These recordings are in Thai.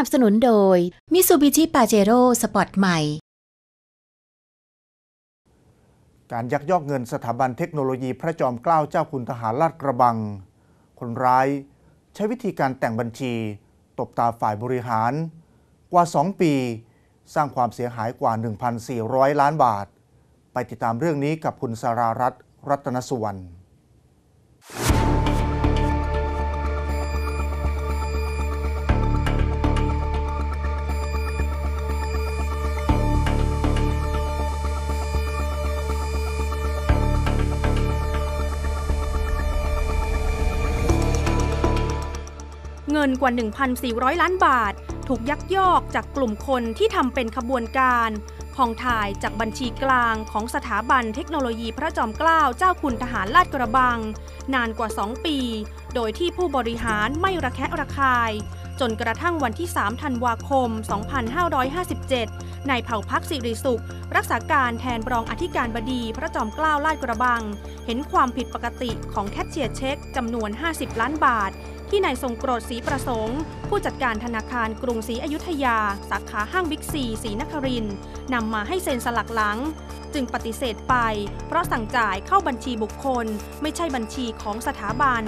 นับสนุนโดย Mitsubishi Pajero Sport ใหม่ การยักยอกเงินสถาบันเทคโนโลยีพระจอมเกล้าเจ้าคุณทหารลาดกระบัง คนร้าย ใช้วิธีการแต่งบัญชี ตบตาฝ่ายบริหาร กว่า 2 ปี สร้างความเสียหายกว่า 1,400 ล้านบาท ไปติดตามเรื่องนี้กับคุณสารารัตน์รัตนสุวรรณ งินกว่า 1,400 ล้านบาท ถูกยักยอกจากกลุ่มคนที่ทำเป็นขบวนการพองถ่ายจากบัญชีกลางของสถาบันเทคโนโลยีพระจอมเกล้าเจ้าคุณทหารลาดกระบัง นานกว่า 2 ปี โดยที่ผู้บริหารไม่ระแคะระคาย จนกระทั่งวันที่ 3 ธันวาคม 2557 นายเผ่าพักสิริสุข รักษาการแทนรองอธิการบดีพระจอมเกล้าลาดกระบัง เห็นความผิดปกติของแคชเชียร์เช็คจำนวน 50 ล้านบาท ที่นายทรงโกรธศรีประสงค์ ผู้จัดการธนาคารกรุงศรีอยุธยา สาขาห้างบิ๊กซีศรีนครินนำมาให้เซ็นสลักหลัง จึงปฏิเสธไป เพราะสั่งจ่ายเข้าบัญชีบุคคล ไม่ใช่บัญชีของสถาบัน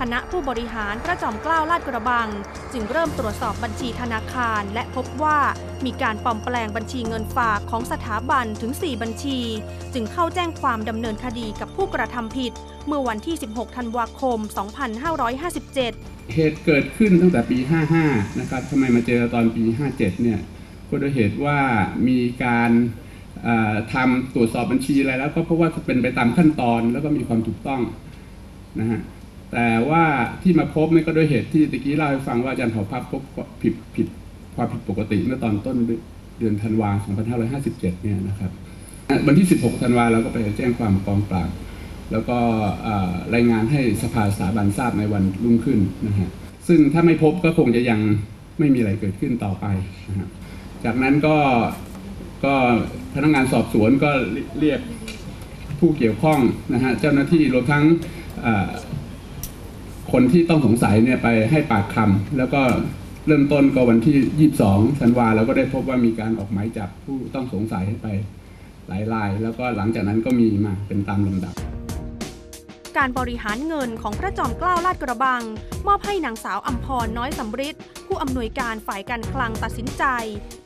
คณะผู้บริหารพระจอมเกล้าลาดกระบัง จึงเริ่มตรวจสอบบัญชีธนาคาร และพบว่ามีการปลอมแปลงบัญชีเงินฝากของสถาบันถึง 4 บัญชี จึงเข้าแจ้งความดำเนินคดีกับผู้กระทำผิด เมื่อวันที่ 16 ธันวาคม 2557 เหตุเกิดขึ้นตั้งแต่ปี 55 นะครับทำไมมาเจอตอนปี 57 เนี่ยก็โดยเหตุว่ามีการทำตรวจสอบบัญชีอะไรแล้วก็เพราะว่าเป็นไปตามขั้นตอนแล้วก็มีความถูกต้องนะฮะ แต่ว่าที่มาพบนี่ก็โดยเหตุที่ตะกี้เล่าให้ฟังว่าอาจารย์เผาพักพบผิดผิดความผิดปกติเมื่อตอนต้นเดือนธันวาคม2557 เนี่ยนะครับ วันที่ 16 ธันวาเราก็ไปแจ้งความกองปราบแล้วก็รายงานให้สภาสถาบันทราบในวันรุ่งขึ้นนะฮะซึ่งถ้าไม่พบก็คงจะยังไม่มีอะไรเกิดขึ้นต่อไปนะฮะจากนั้นก็ก็พนักงานสอบสวนก็เรียกผู้เกี่ยวข้องนะฮะเจ้าหน้าที่รวมทั้ง คนที่ต้องสงสัยเนี่ยไปให้ปากคำแล้วก็เริ่มต้นก็วันที่ 22ธันวาเราก็ได้พบว่ามีการออกหมายจับผู้ต้องสงสัยไปหลายราย แล้วก็หลังจากนั้นก็มีมาเป็นตามลำดับ การบริหารเงินของพระจอมเกล้าลาดกระบัง มอบให้นางสาวอัมพรน้อยสำริดผู้อำนวยการฝ่ายการคลังตัดสินใจ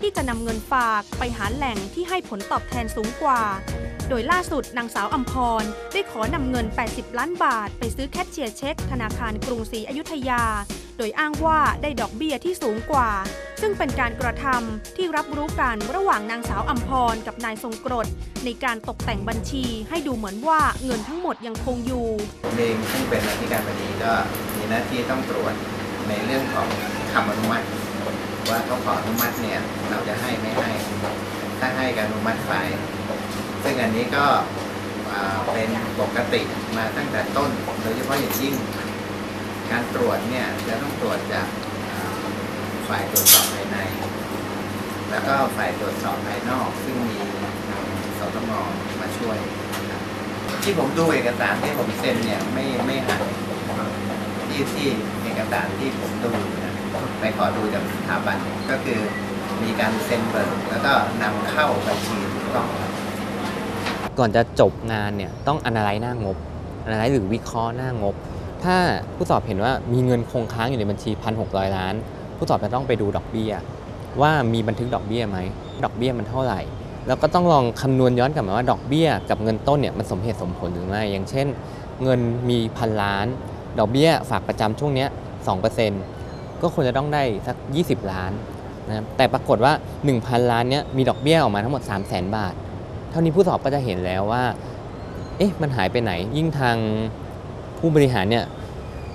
ที่จะนำเงินฝากไปหาแหล่งที่ให้ผลตอบแทนสูงกว่า โดยล่าสุดนางสาวอัมพร ได้ขอนำเงิน 80 ล้านบาท ไปซื้อแคชเชียร์เช็ค ธนาคารกรุงศรีอยุธยา โดยอ้างว่าได้ดอกเบี้ยที่สูงกว่า ซึ่งเป็นการกระทำที่รับรู้กันระหว่างนางสาวอัมพรกับนายทรงกรดในการตกแต่งบัญชีให้ดูเหมือนว่าเงินทั้งหมดยังคงอยู่ผมเองซึ่งเป็นอธิการบดีก็มีหน้าที่ต้องตรวจในเรื่องของคำอนุมัติ ว่าเขาขออนุมัติเนี่ยเราจะให้ไม่ให้ ถ้าให้การอนุมัติไป ซึ่งอันนี้ก็เป็นปกติมาตั้งแต่ต้น โดยเฉพาะอย่างยิ่งการตรวจเนี่ยจะต้องตรวจจากฝ่ายตรวจสอบภายใน แล้วก็ฝ่ายตรวจสอบภายนอก ซึ่งมีทางสตงมาช่วย ที่ผมดูเอกสารที่ผมเซ็นเนี่ยไม่ไม่หักที่ที่เอกสารที่ผมดูนะไปขอดูจากสถาบันก็คือมีการเซ็นเบิกแล้วก็นำเข้าบัญชีถูกต้อง ก่อนจะจบงานเนี่ยต้อง analyze หน้างบ analyze หรือวิเคราะห์หน้างบ ถ้าผู้สอบเห็นว่ามีเงินคงค้างอยู่ในบัญชี1,600ล้าน ผู้สอบจะต้องไปดูดอกเบี้ย ว่ามีบันทึกดอกเบี้ยไหมดอกเบี้ยมันเท่าไหร่ แล้วก็ต้องลองคำนวณย้อนกลับมาว่าดอกเบี้ยกับเงินต้นเนี่ยมันสมเหตุสมผลหรือไม่อย่างเช่น เงินมีพันล้าน ดอกเบี้ยฝากประจำช่วงเนี้ย2%ก็ควรจะต้องได้สัก 20 ล้านนะครับแต่ปรากฏว่า 1,000 ล้านเนี้ยมีดอกเบี้ยออกมาทั้งหมด 3 0 0 0 0 0 บาท เท่านี้ผู้สอบก็จะเห็นแล้วว่า เอ๊ะ มันหายไปไหน ยิ่งทางผู้บริหารเนี่ย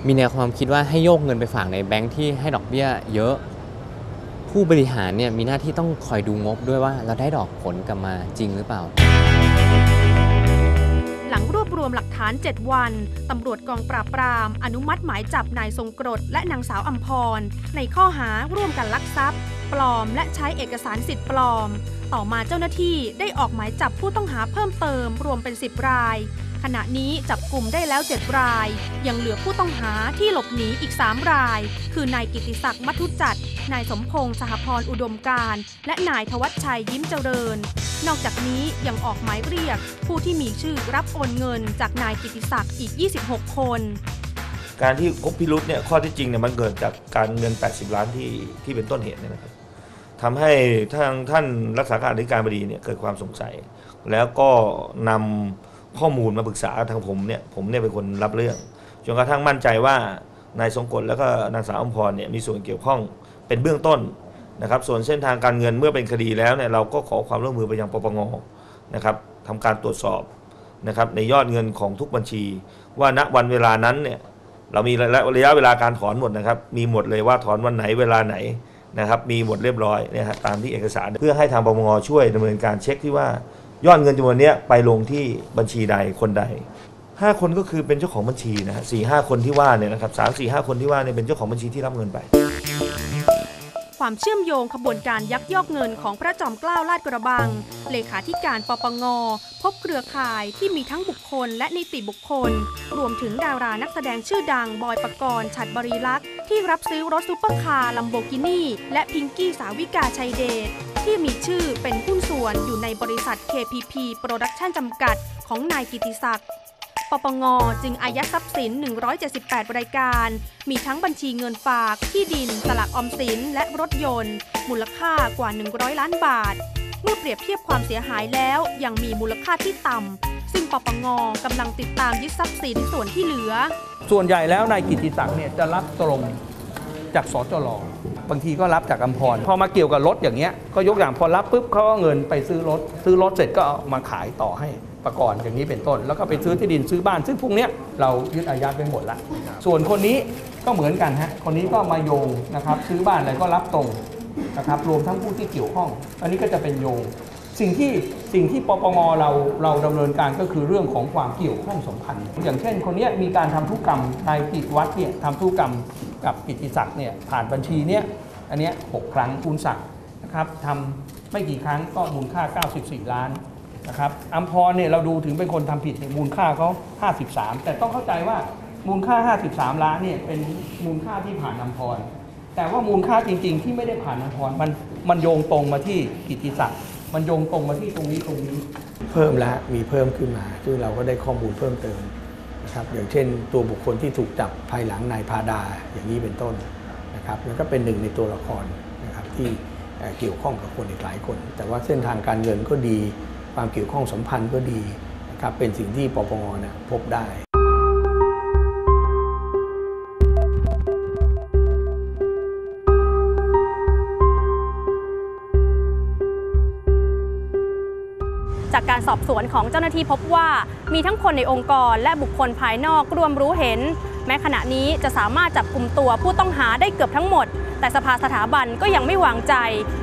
มีแนวความคิดว่าให้โยกเงินไปฝากในแบงค์ที่ให้ดอกเบี้ยเยอะ ผู้บริหารเนี่ยมีหน้าที่ต้องคอยดูงบด้วยว่าเราได้ดอกผลกลับมาจริงหรือเปล่า หลังรวบรวมหลักฐาน 7 วัน ตำรวจกองปราบปราม อนุมัติหมายจับนายทรงกรดและนางสาวอัมพร ในข้อหาร่วมกันลักทรัพย์ ปลอมและใช้เอกสารสิทธิ์ปลอม ต่อมาเจ้าหน้าที่ได้ออกหมายจับผู้ต้องหาเพิ่มเติม รวมเป็น 10 ราย ขณะนี้จับกลุ่มได้แล้ว 7 ราย ยังเหลือผู้ต้องหาที่หลบหนีอีก 3 ราย คือนายกิติศักดิ์มัทุจัดนายสมพงษ์สหพรอุดมการ และนายทวัชชัยยิ้มเจริญ นอกจากนี้ยังออกหมายเรียกผู้ที่มีชื่อรับโอนเงินจากนายกิติศักดิ์อีก 26 คน การที่พบพิรุษเนี่ยข้อที่จริงเนี่ยมันเกิดจากการเงิน 80 ล้านที่ที่เป็นต้นเหตุเนี่ยนะครับทำให้ทางท่านรักษาการอธิการบดีเนี่ยเกิดความสงสัย แล้วก็นำข้อมูลมาปรึกษาทางผมเนี่ยผมเนี่ยเป็นคนรับเรื่องจนกระทั่งมั่นใจว่านายทรงกลแล้วก็นางสาวอมพรเนี่ยมีส่วนเกี่ยวข้องเป็นเบื้องต้น นะครับส่วนเส้นทางการเงินเมื่อเป็นคดีแล้วเนี่ยเราก็ขอความร่วมมือไปยังปปงนะครับทำการตรวจสอบนะครับในยอดเงินของทุกบัญชี ว่าณวันเวลานั้นเนี่ยเรามีระระยะเวลาการถอนหมดนะครับ มีหมดเลยว่าถอนวันไหนเวลาไหนนะครับ มีหมดเรียบร้อยเนี่ยฮะตามที่เอกสารเพื่อให้ทางปปงช่วยดำเนินการเช็คที่ว่ายอดเงินจำนวนนี้ไปลงที่บัญชีใดคนใดห้าคนก็คือเป็นเจ้าของบัญชีนะฮะสี่ห้าคนที่ว่าเนี่ยนะครับสามสี่ห้าคนที่ว่าเนี่ยเป็นเจ้าของบัญชีที่รับเงินไป ความเชื่อมโยงขบวนการยักยอกเงินของพระจอมเกล้าลาดกระบัง เลขาธิการปปง พบเครือข่ายที่มีทั้งบุคคลและนิติบุคคล รวมถึงดารานักแสดงชื่อดัง บอยปกรณ์ฉัดบริลักษ์ที่รับซื้อรถซูเปอร์คาร์ลัมโบกินีและพิงกี้สาวิกาชัยเดชที่มีชื่อเป็นหุ้นส่วนอยู่ในบริษัท KPP Production จำกัด ของนายกิติศักดิ์ ปปงจึงอายัดทรัพย์สิน 178 รายการ มีทั้งบัญชีเงินฝาก ที่ดิน สลากออมสิน และรถยนต์ มูลค่ากว่า 100 ล้านบาท เมื่อเปรียบเทียบความเสียหายแล้วยังมีมูลค่าที่ต่ำ ซึ่งปปงกำลังติดตามยึดทรัพย์สินส่วนที่เหลือ ส่วนใหญ่แล้วนายกิติศักดิ์เนี่ยจะรับตรงจากสจรบางทีก็รับจากอัมพร พอมาเกี่ยวกับรถอย่างเงี้ยก็ยกอย่างพอรับปุ๊บเขาก็เงินไปซื้อรถ ซื้อรถเสร็จก็เอามาขายต่อให้ ประกอบอย่างนี้เป็นต้น แล้วก็ไปซื้อที่ดินซื้อบ้าน ซึ่งพวกเนี้ยเรายึดอายัดไปหมดละ ส่วนคนนี้ก็เหมือนกันฮะคนนี้ก็มาโยงนะครับซื้อบ้านอะไรก็รับตรงนะครับรวมทั้งผู้ที่เกี่ยวข้อง อันนี้ก็จะเป็นโยง สิ่งที่สิ่งที่ปปงเราเราดำเนินการก็คือเรื่องของความเกี่ยวข้องสัมพันธ์ อย่างเช่น คนเนี้ยมีการทำธุรกรรมนายกิจวัตรเนี่ยทำธุรกรรมกับกิติศักดิ์เนี่ยผ่านบัญชีเนี้ยอันเนี้ยหกครั้งคูณศักดิ์นะครับทำไม่กี่ครั้งก็มูลค่า 94 ล้าน นะครับอัมพรเนี่ยเราดูถึงเป็นคนทำผิดเนี่ยมูลค่าเขา53 แต่ต้องเข้าใจว่ามูลค่า 53 ล้านเนี่ยเป็นมูลค่าที่ผ่านอัมพร แต่ว่ามูลค่าจริง ๆ ที่ไม่ได้ผ่านอัมพรมันมันโยงตรงมาที่กิติศักดิ์มันโยงตรงมาที่ตรงนี้ตรงนี้ เพิ่มแล้วมีเพิ่มขึ้นมาซึ่งเราก็ได้ข้อมูลเพิ่มเติมนะครับอย่างเช่น ตัวบุคคลที่ถูกจับภายหลังนายพาดาอย่างนี้เป็นต้นนะครับแล้วก็เป็นหนึ่งในตัวละครนะครับที่เอ่อเกี่ยวข้องกับคนอีกหลายคน แต่ว่าเส้นทางการเงินก็ดี ความเกี่ยวข้องสัมพันธ์ก็ดีนะครับเป็นสิ่งที่ปปงนี่ยพบได้จากการสอบสวนของเจ้าหน้าที่พบว่ามีทั้งคนในองค์กรและบุคคลภายนอกร่วมรู้เห็น แม้ขณะนี้จะสามารถจับกลุ่มตัวผู้ต้องหาได้เกือบทั้งหมด แต่สภาสถาบันก็ยังไม่วางใจ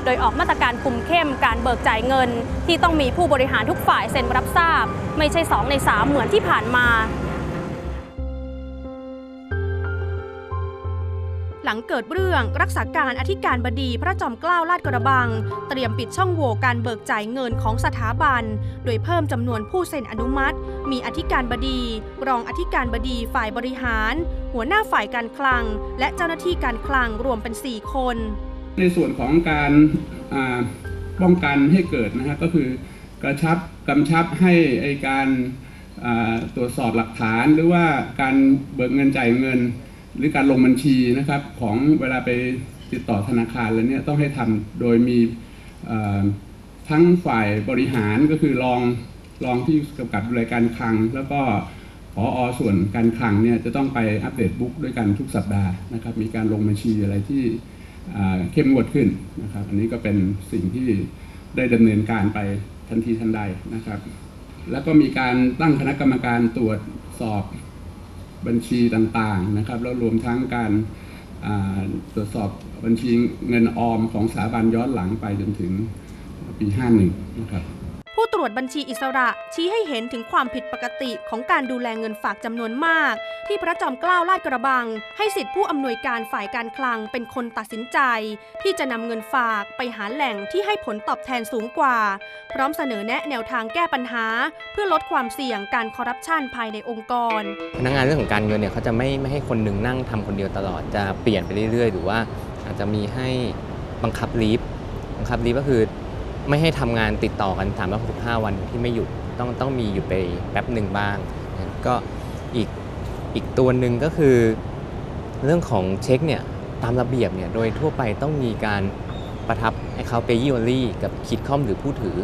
โดยออกมาตรการคุมเข้มการเบิกจ่ายเงิน ที่ต้องมีผู้บริหารทุกฝ่ายเซ็นรับทราบ ไม่ใช่ 2 ใน 3 เหมือนที่ผ่านมา หลังเกิดเรื่องรักษาการอธิการบดีพระจอมเกล้าลาดกระบัง เตรียมปิดช่องโหว่การเบิกจ่ายเงินของสถาบัน โดยเพิ่มจำนวนผู้เซ็นอนุมัติ มีอธิการบดี รองอธิการบดีฝ่ายบริหาร หัวหน้าฝ่ายการคลัง และเจ้าหน้าที่การคลังรวมเป็น 4 คน ในส่วนของการป้องกันให้เกิดนะฮะก็คือกระชับกำชับให้ไอการตรวจสอบหลักฐานหรือว่าการเบิกเงินจ่ายเงิน หรือการลงบัญชีนะครับของเวลาไปติดต่อธนาคารแล้วเนี่ยต้องให้ทำโดยมีทั้งฝ่ายบริหารก็คือรองรองที่กำกับดูแลการคลัง แล้วก็พออส่วนการคลังเนี่ยจะต้องไปอัปเดตบุ๊กด้วยกันทุกสัปดาห์นะครับมีการลงบัญชีอะไรที่เข้มงวดขึ้นนะครับอันนี้ก็เป็นสิ่งที่ได้ดำเนินการไปทันทีทันใดนะครับ แล้วก็มีการตั้งคณะกรรมการตรวจสอบ บัญชีต่างๆนะครับแล้วรวมทั้งการตรวจสอบบัญชีเงินออมของสถาบันย้อนหลังไปจนถึงปี 51 นะครับ วจวจบัญชีอิสระ ชี้ให้เห็นถึงความผิดปกติของการดูแลเงินฝากจำนวนมาก ที่พระจอมเกล้าลาดกระบัง ให้สิทธิผู้อำนวยการฝ่ายการคลังเป็นคนตัดสินใจ ที่จะนำเงินฝากไปหาแหล่งที่ให้ผลตอบแทนสูงกว่า พร้อมเสนอแนะแนวทางแก้ปัญหา เพื่อลดความเสี่ยงการคอร์รัปชันภายในองค์กร พนักงานเรื่องของการเงินเนี่ยเขาจะไม่ไม่ให้คนหนึ่งนั่งทำคนเดียวตลอดจะเปลี่ยนไปเรื่อยๆ หรือว่าอาจจะมีให้บังคับลีฟบังคับลีฟก็คือ ไม่ให้ทำงานติดต่อกัน365วันที่ไม่หยุดต้องต้องมีหยุดไปแป๊บหนึ่งบ้าง ก็อีกอีกตัวหนึ่งก็คือ เรื่องของเช็คเนี่ยตามระเบียบเนี่ยโดยทั่วไปต้องมีการประทับให้เขาเปย์ยี่อลี่กับคิดคอมหรือผู้ถือ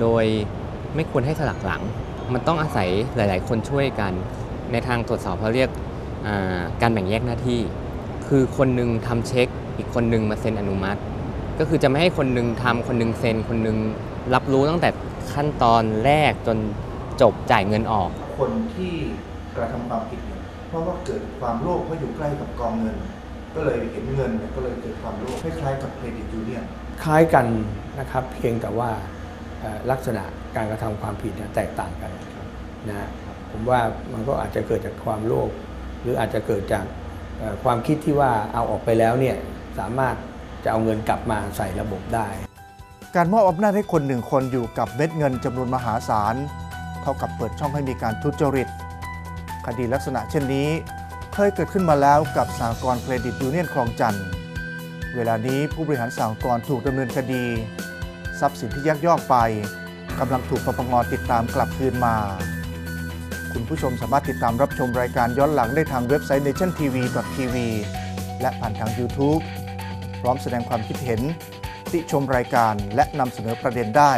โดยไม่ควรให้สลักหลัง มันต้องอาศัยหลาย ๆ คนช่วยกัน ในทางตรวจสอบเขาเรียกการแบ่งแยกหน้าที่ คือคนหนึ่งทำเช็ค อีกคนหนึ่งมาเซ็นอนุมัติ ก็คือจะไม่ให้คนหนึ่งทำคนหนึ่งเซ็นคนหนึ่งรับรู้ตั้งแต่ขั้นตอนแรกจนจบจ่ายเงินออก คนที่กระทำความผิดเนี่ยเพราะว่าเกิดความโลภเพราะอยู่ใกล้กับกองเงิน ก็เลยเห็นเงินเนี่ยก็เลยเกิดความโลภคล้ายๆกับเครดิตยูเนียนคล้ายกันนะครับเพียงแต่ว่าเอ่อลักษณะการกระทำความผิดเนี่ยแตกต่างกันนะฮะผมว่ามันก็อาจจะเกิดจากความโลภหรืออาจจะเกิดจากเอ่อความคิดที่ว่าเอาออกไปแล้วเนี่ยสามารถ จะเอาเงินกลับมาใส่ระบบได้ การมอบอำนาจให้คนหนึ่งคนอยู่กับเม็ดเงินจำนวนมหาศาล เท่ากับเปิดช่องให้มีการทุจริต คดีลักษณะเช่นนี้ เคยเกิดขึ้นมาแล้วกับสหกรณ์เครดิตยูเนียนคลองจันทร์เวลานี้ผู้บริหารสหกรณ์ถูกดำเนินคดี ทรัพย์สินที่ยักยอกไปกำลังถูกปปงติดตามกลับคืนมา คุณผู้ชมสามารถติดตามรับชมรายการย้อนหลังได้ทางเว็บไซต์ nationtv.tv และผ่านทาง YouTube พร้อมแสดงความคิดเห็น ติชมรายการและนำเสนอประเด็นได้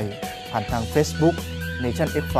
ผ่านทาง Facebook Nation F5